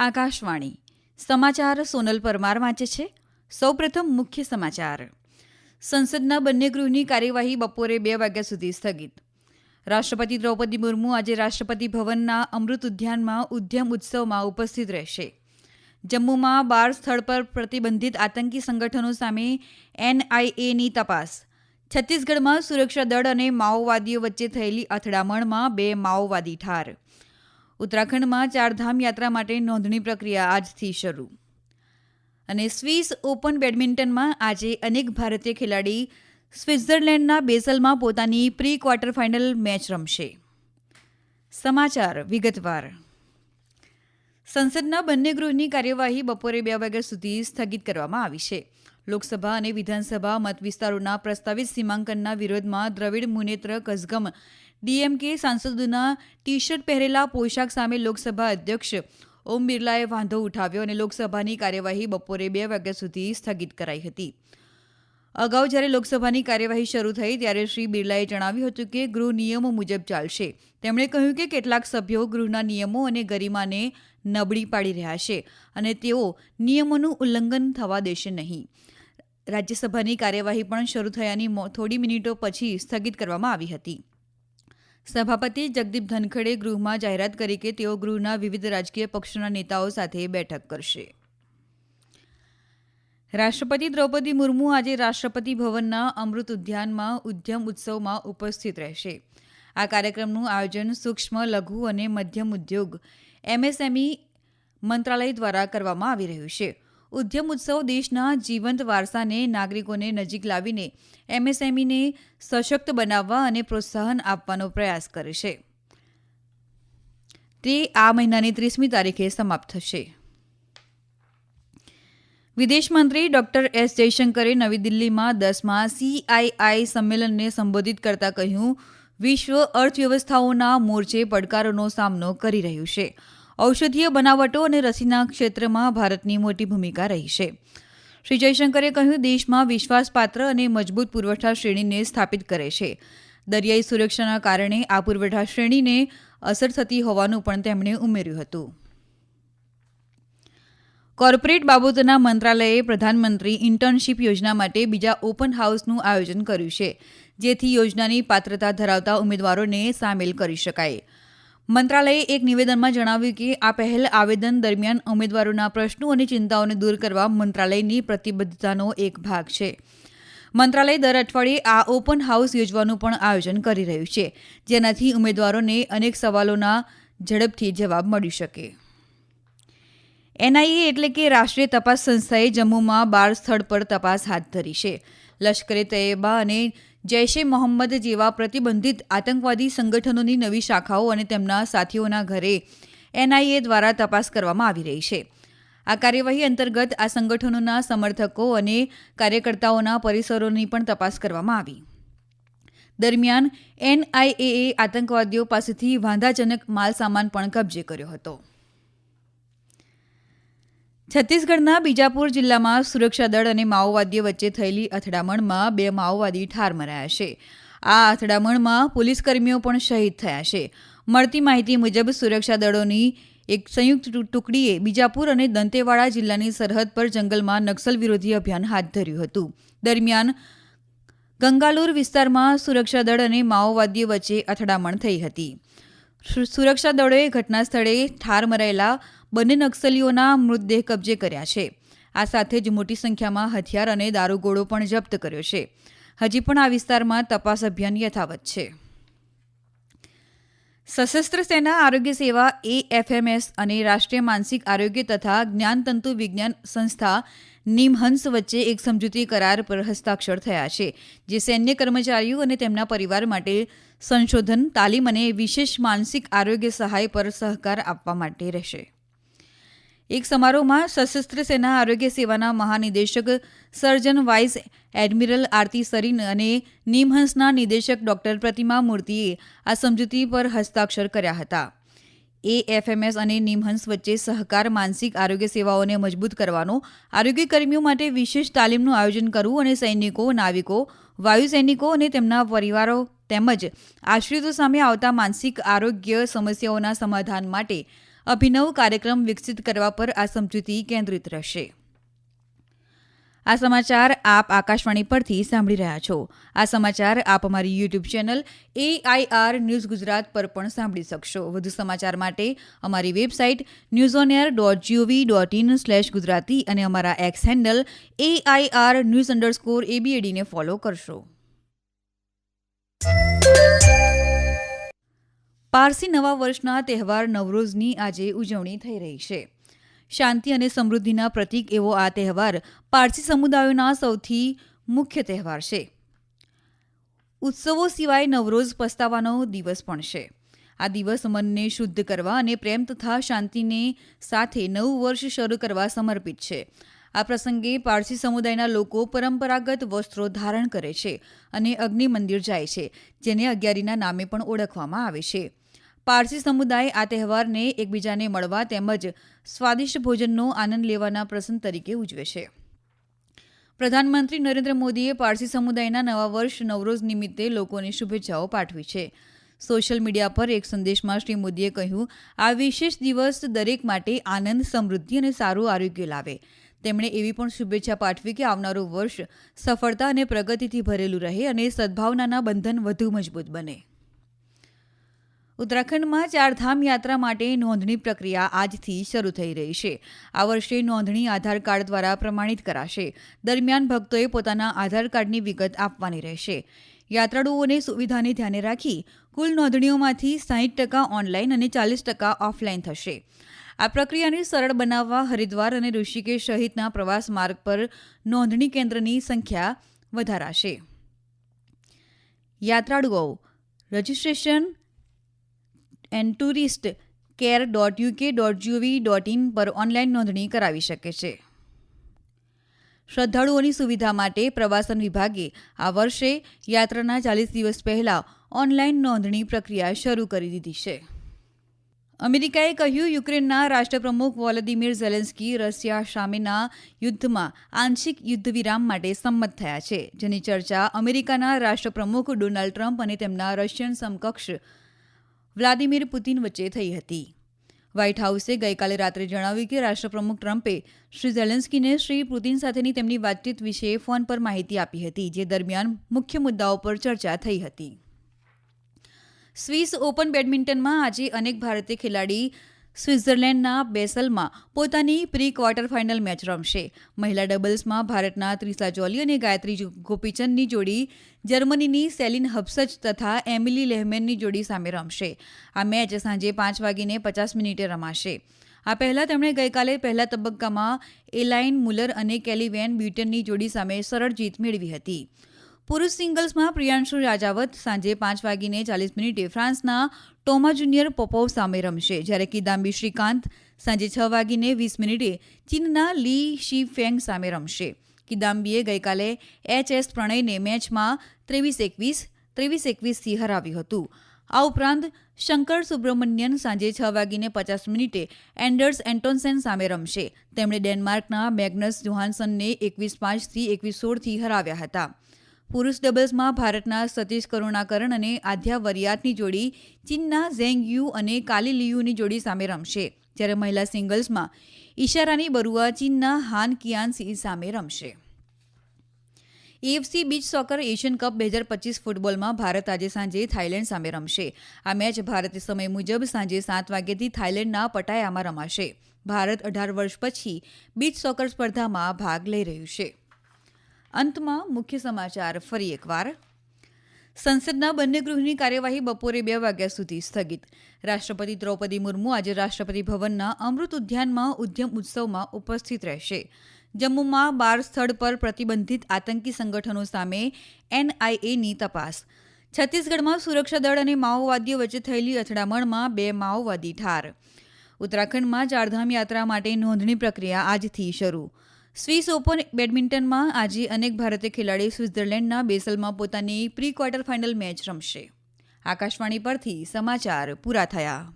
આકાશવાણી. સમાચાર સોનલ પરમાર વાંચે છે. સૌપ્રથમ મુખ્ય સમાચાર. સંસદના બંને ગૃહની કાર્યવાહી બપોરે બે વાગ્યા સુધી સ્થગિત. રાષ્ટ્રપતિ દ્રૌપદી મુર્મુ આજે રાષ્ટ્રપતિ ભવનના અમૃત ઉદ્યાનમાં ઉદ્યમ ઉત્સવમાં ઉપસ્થિત રહેશે. જમ્મુમાં બાર સ્થળ પર પ્રતિબંધિત આતંકી સંગઠનો સામે એનઆઈએની તપાસ. છત્તીસગઢમાં સુરક્ષા દળ અને માઓવાદીઓ વચ્ચે થયેલી અથડામણમાં બે માઓવાદી ઠાર. ઉત્તરાખંડમાં ચારધામ યાત્રા માટે નોંધણી પ્રક્રિયા આજથી શરૂ. અને સ્વિસ ઓપન બેડમિન્ટનમાં આજે અનેક ભારતીય ખેલાડી સ્વિટ્ઝરલેન્ડના બેસલમાં પોતાની પ્રી ક્વાર્ટર ફાઇનલ મેચ રમશે. સમાચાર વિગતવાર. સંસદના બંને ગૃહની કાર્યવાહી બપોરે બે વાગ્યા સુધી સ્થગિત કરવામાં આવી છે. લોકસભા અને વિધાનસભા મત વિસ્તારોના પ્રસ્તાવિત સીમાંકનના વિરોધમાં દ્રવિડ મુનેત્ર કસગમ ડીએમકે સાંસદોના ટી શર્ટ પહેરેલા પોશાક સામે લોકસભા અધ્યક્ષ ઓમ બિરલાએ વાંધો ઉઠાવ્યો અને લોકસભાની કાર્યવાહી બપોરે બે વાગ્યા સુધી સ્થગિત કરાઈ હતી. અગાઉ જ્યારે લોકસભાની કાર્યવાહી શરૂ થઈ ત્યારે શ્રી બિરલાએ જણાવ્યું હતું કે ગૃહ નિયમો મુજબ ચાલશે. તેમણે કહ્યું કે કેટલાક સભ્યો ગૃહના નિયમો અને ગરિમાને નબળી પાડી રહ્યા છે અને તેઓ નિયમોનું ઉલ્લંઘન થવા દેશે નહીં. રાજ્યસભાની કાર્યવાહી પણ શરૂ થયાની થોડી મિનિટો પછી સ્થગિત કરવામાં આવી હતી. સભાપતિ જગદીપ ધનખડે ગૃહમાં જાહેરાત કરી કે તેઓ ગૃહના વિવિધ રાજકીય પક્ષોના નેતાઓ સાથે બેઠક કરશે. રાષ્ટ્રપતિ દ્રૌપદી મુર્મુ આજે રાષ્ટ્રપતિ ભવનના અમૃત ઉદ્યાનમાં ઉદ્યમ ઉત્સવમાં ઉપસ્થિત રહેશે. આ કાર્યક્રમનું આયોજન સૂક્ષ્મ, લઘુ અને મધ્યમ ઉદ્યોગ, એમએસએમઈ મંત્રાલય દ્વારા કરવામાં આવી રહ્યું છે. ઉદ્યમ ઉત્સવ દેશના જીવંત વારસાને નાગરિકોને નજીક લાવીને એમએસએમઈને સશક્ત બનાવવા અને પ્રોત્સાહન આપવાનો પ્રયાસ કરે છે. તે આ મહિનાની ત્રીસમી તારીખે સમાપ્ત થશે. વિદેશ મંત્રી ડોક્ટર એસ જયશંકરે નવી દિલ્હીમાં દસમા સીઆઈઆઈ સંમેલનને સંબોધિત કરતા કહ્યું, વિશ્વ અર્થવ્યવસ્થાઓના મોરચે પડકારોનો સામનો કરી રહ્યું છે. ઔષધીય બનાવટો અને રસીના ક્ષેત્રમાં ભારતની મોટી ભૂમિકા રહી છે. શ્રી જયશંકરે કહ્યું, દેશમાં વિશ્વાસપાત્ર અને મજબૂત પુરવઠા શ્રેણીને સ્થાપિત કરે છે. દરિયાઈ સુરક્ષાના કારણે આ પુરવઠા શ્રેણીને અસર થતી હોવાનું પણ તેમણે ઉમેર્યું હતું. કોર્પોરેટ બાબતોના મંત્રાલયે પ્રધાનમંત્રી ઇન્ટર્નશીપ યોજના માટે બીજા ઓપન હાઉસનું આયોજન કર્યું છે, જેથી યોજનાની પાત્રતા ધરાવતા ઉમેદવારોને સામેલ કરી શકાય. મંત્રાલયે એક નિવેદનમાં જણાવ્યું કે આ પહેલ આવેદન દરમિયાન ઉમેદવારોના પ્રશ્નો અને ચિંતાઓને દૂર કરવા મંત્રાલયની પ્રતિબદ્ધતાનો એક ભાગ છે. મંત્રાલય દર અઠવાડિયે આ ઓપન હાઉસ યોજવાનું પણ આયોજન કરી રહ્યું છે, જેનાથી ઉમેદવારોને અનેક સવાલોના ઝડપથી જવાબ મળી શકે. એનઆઈએ એટલે કે રાષ્ટ્રીય તપાસ સંસ્થાએ જમ્મુમાં બાર સ્થળ પર તપાસ હાથ ધરી છે. લશ્કરે તૈયબા અને જૈશે મોહમ્મદ જેવા પ્રતિબંધિત આતંકવાદી સંગઠનોની નવી શાખાઓ અને તેમના સાથીઓના ઘરે એનઆઈએ દ્વારા તપાસ કરવામાં આવી રહી છે. આ કાર્યવાહી અંતર્ગત આ સંગઠનોના સમર્થકો અને કાર્યકર્તાઓના પરિસરોની પણ તપાસ કરવામાં આવી. દરમિયાન એનઆઈએએ આતંકવાદીઓ પાસેથી વાંધાજનક માલસામાન પણ કબજે કર્યો હતો. છત્તીસગઢના બીજાપુર જિલ્લામાં સુરક્ષા દળ અને માઓવાદીઓ વચ્ચે થયેલી અથડામણમાં બે માઓવાદી ઠાર મરાયા છે. આ અથડામણમાં પોલીસકર્મીઓ પણ શહીદ થયા છે. મળતી માહિતી મુજબ સુરક્ષા દળોની એક સંયુક્ત ટુકડીએ બીજાપુર અને દંતેવાડા જિલ્લાની સરહદ પર જંગલમાં નક્સલ વિરોધી અભિયાન હાથ ધર્યું હતું. દરમિયાન ગંગાલુર વિસ્તારમાં સુરક્ષા દળ અને માઓવાદીઓ વચ્ચે અથડામણ થઈ હતી. સુરક્ષા દળોએ ઘટના સ્થળે ઠાર મરાયેલા બંને નક્સલીઓના મૃતદેહ કબજે કર્યા છે. આ સાથે જ મોટી સંખ્યામાં હથિયાર અને દારૂગોળો પણ જપ્ત કર્યો છે. હજી પણ આ વિસ્તારમાં તપાસ અભિયાન યથાવત છે. સશસ્ત્ર સેના આરોગ્ય સેવા એએફએમએસ અને રાષ્ટ્રીય માનસિક આરોગ્ય તથા જ્ઞાનતંતુ વિજ્ઞાન સંસ્થા નિમહંસ વચ્ચે એક સમજૂતી કરાર પર હસ્તાક્ષર થયા છે, જે સૈન્ય કર્મચારીઓ અને તેમના પરિવાર માટે સંશોધન, તાલીમ અને વિશેષ માનસિક આરોગ્ય સહાય પર સહકાર આપવા માટે રહેશે. એક સમારોહમાં સશસ્ત્ર સેના આરોગ્ય સેવાના મહાનિદેશક સર્જન વાઇસ એડમિરલ આરતી સરીન અને નિમહંસના નિદેશક ડોક્ટર પ્રતિમા મૂર્તિએ આ સમજૂતી પર હસ્તાક્ષર કર્યા હતા. એએફએમએસ અને નિમહંસ વચ્ચે સહકાર, માનસિક આરોગ્ય સેવાઓને મજબૂત કરવાનો, આરોગ્ય કર્મીઓ માટે વિશેષ તાલીમનું આયોજન કરવું અને સૈનિકો, નાવિકો, વાયુ સૈનિકો અને તેમના પરિવારો તેમજ આશ્રિતો સામે આવતા માનસિક આરોગ્ય સમસ્યાઓના સમાધાન માટે અભિનવ કાર્યક્રમ વિકસિત કરવા પર આ સમજૂતી કેન્દ્રિત રહેશે. આ સમાચાર આપ આકાશવાણી પરથી સાંભળી રહ્યા છો. આ સમાચાર આપ અમારી YouTube channel AIR news Gujarat પર પણ સાંભળી શકશો. વધુ સમાચાર માટે અમારી website news on air dot gov dot in slash Gujarati અને અમારા X handle AIR news underscore એબીએડીને follow કરશો. પારસી નવા વર્ષના તહેવાર નવરોઝની આજે ઉજવણી થઈ રહી છે. શાંતિ અને સમૃદ્ધિના પ્રતીક એવો આ તહેવાર પારસી સમુદાયોના સૌથી મુખ્ય તહેવાર છે. ઉત્સવો સિવાય નવરોઝ પસ્તાવાનો દિવસ પણ છે. આ દિવસ મનને શુદ્ધ કરવા અને પ્રેમ તથા શાંતિને સાથે નવું વર્ષ શરૂ કરવા સમર્પિત છે. આ પ્રસંગે પારસી સમુદાયના લોકો પરંપરાગત વસ્ત્રો ધારણ કરે છે અને અગ્નિ મંદિર જાય છે, જેને અગિયારીના નામે પણ ઓળખવામાં આવે છે. પારસી સમુદાય આ તહેવારને એકબીજાને મળવા તેમજ સ્વાદિષ્ટ ભોજનનો આનંદ લેવાના પ્રસંગ તરીકે ઉજવે છે. પ્રધાનમંત્રી નરેન્દ્ર મોદીએ પારસી સમુદાયના નવા વર્ષ નવરોઝ નિમિત્તે લોકોને શુભેચ્છાઓ પાઠવી છે. સોશિયલ મીડિયા પર એક સંદેશમાં શ્રી મોદીએ કહ્યું, આ વિશેષ દિવસ દરેક માટે આનંદ, સમૃદ્ધિ અને સારું આરોગ્ય લાવે. તેમણે એવી પણ શુભેચ્છા પાઠવી કે આવનારું વર્ષ સફળતા અને પ્રગતિથી ભરેલું રહે અને સદભાવનાના બંધન વધુ મજબૂત બને. ઉત્તરાખંડમાં ચારધામ યાત્રા માટે નોંધણી પ્રક્રિયા આજથી શરૂ થઈ રહી છે. આ વર્ષે નોંધણી આધાર કાર્ડ દ્વારા પ્રમાણિત કરાશે. દરમિયાન ભક્તોએ પોતાના આધાર કાર્ડની વિગત આપવાની રહેશે. યાત્રાળુઓને સુવિધાને ધ્યાને રાખી કુલ નોંધણીઓમાંથી સાહીઠ ટકા ઓનલાઈન અને ચાલીસ ટકા ઓફલાઈન થશે. આ પ્રક્રિયાને સરળ બનાવવા હરિદ્વાર અને ઋષિકેશ સહિતના પ્રવાસ માર્ગ પર નોંધણી કેન્દ્રની સંખ્યા વધારાશે. યાત્રાળુઓ, registration and tourist care dot UK dot gov dot in પર ઓનલાઈન નોંધણી કરાવી શકે છે. શ્રદ્ધાળુઓની સુવિધા માટે પ્રવાસન વિભાગે આ વર્ષે યાત્રાના ચાલીસ દિવસ પહેલા ઓનલાઈન નોંધણી પ્રક્રિયા શરૂ કરી દીધી છે. અમેરિકાએ કહ્યું, યુક્રેનના રાષ્ટ્રપ્રમુખ વોલોદિમીર ઝેલેન્સ્કી રશિયા સામેના યુદ્ધમાં આંશિક યુદ્ધ વિરામ માટે સંમત થયા છે, જેની ચર્ચા અમેરિકાના રાષ્ટ્રપ્રમુખ ડોનાલ્ડ ટ્રમ્પ અને તેમના રશિયન સમકક્ષ વ્લાદિમીર પુતિન વચ્ચે થઈ હતી. વ્હાઇટ હાઉસે ગઈકાલે રાત્રે જણાવ્યું કે રાષ્ટ્રપ્રમુખ ટ્રમ્પે શ્રી ઝેલેન્સ્કીને શ્રી પુતિન સાથેની તેમની વાતચીત વિશે ફોન પર માહિતી આપી હતી, જે દરમિયાન મુખ્ય મુદ્દાઓ પર ચર્ચા થઈ હતી. સ્વિસ ઓપન બેડમિન્ટનમાં આજે અનેક ભારતીય ખેલાડી સ્વિટ્ઝરલેન્ડના બેસલમાં પોતાની પ્રી ક્વાર્ટર ફાઇનલ મેચ રમશે. મહિલા ડબલ્સમાં ભારતના ત્રિસા જોલી અને ગાયત્રી ગોપીચંદની જોડી જર્મનીની સેલિન હબ્સજ તથા એમિલી લેહમેનની જોડી સામે રમશે. આ મેચ સાંજે પાંચ વાગીને પચાસ મિનિટે રમાશે. આ પહેલા તેમણે ગઈકાલે પહેલા તબક્કામાં એલાઇન મુલર અને કેલિવેન બ્યુટનની જોડી સામે સરળ જીત મેળવી હતી. પુરુષ સિંગલ્સમાં પ્રિયાંશુ રાજાવત સાંજે પાંચ વાગીને ચાલીસ મિનિટે ફ્રાન્સના ટોમા જુનિયર પોપોવ સામે રમશે, જ્યારે કિદામ્બી શ્રીકાંત સાંજે છ વાગીને વીસ મિનિટે ચીનના લી શી ફેંગ સામે રમશે. કિદામ્બીએ ગઈકાલે એચ એસ પ્રણયને મેચમાં ત્રેવીસ એકવીસ, ત્રેવીસ એકવીસથી હરાવ્યું હતું. આ ઉપરાંત શંકર સુબ્રમણ્યન સાંજે છ વાગીને પચાસ મિનિટે એન્ડર્સ એન્ટોન્સેન સામે રમશે. તેમણે ડેનમાર્કના મેગ્નસ જોહાન્સનને એકવીસ પાંચથી એકવીસ સોળથી હરાવ્યા હતા. પુરુષ ડબલ્સમાં ભારતના સતીશ કરુણાકરણ અને આધ્યા વરિયાતની જોડી ચીનના, ઝેંગ યુ અને કાલી લિયુની જોડી સામે રમશે, જ્યારે મહિલા સિંગલ્સમાં ઈશારાની બરુઆ ચીનના, હાન કિયાન સી સામે રમશે. AFC beach soccer Asian cup બે હજાર પચીસ ફૂટબોલમાં ભારત આજે સાંજે થાઇલેન્ડ સામે રમશે. આ મેચ ભારતીય સમય મુજબ સાંજે સાત વાગ્યાથી થાઇલેન્ડના પટાયામાં રમાશે. ભારત અઢાર વર્ષ પછી બીચ સોકર સ્પર્ધામાં ભાગ લઈ રહ્યું છે. અંતમાં મુખ્ય સમાચાર ફરી એકવાર. સંસદના બંને ગૃહની કાર્યવાહી બપોરે બે વાગ્યા સુધી સ્થગિત. રાષ્ટ્રપતિ દ્રૌપદી મુર્મુ આજે રાષ્ટ્રપતિ ભવનના અમૃત ઉદ્યાનમાં ઉદ્યમ ઉત્સવમાં ઉપસ્થિત રહેશે. જમ્મુમાં બાર સ્થળ પર પ્રતિબંધિત આતંકી સંગઠનો સામે એનઆઈએની તપાસ. છત્તીસગઢમાં સુરક્ષા દળ અને માઓવાદીઓ વચ્ચે થયેલી અથડામણમાં બે માઓવાદી ઠાર. ઉત્તરાખંડમાં ચારધામ યાત્રા માટે નોંધણી પ્રક્રિયા આજથી શરૂ. સ્વિસ ઓપન બેડમિન્ટનમાં આજે અનેક ભારતીય ખેલાડી સ્વિટ્ઝરલેન્ડના બેસલમાં પોતાની પ્રી ક્વાર્ટર ફાઇનલ મેચ રમશે. આકાશવાણી પરથી સમાચાર પૂરા થયા.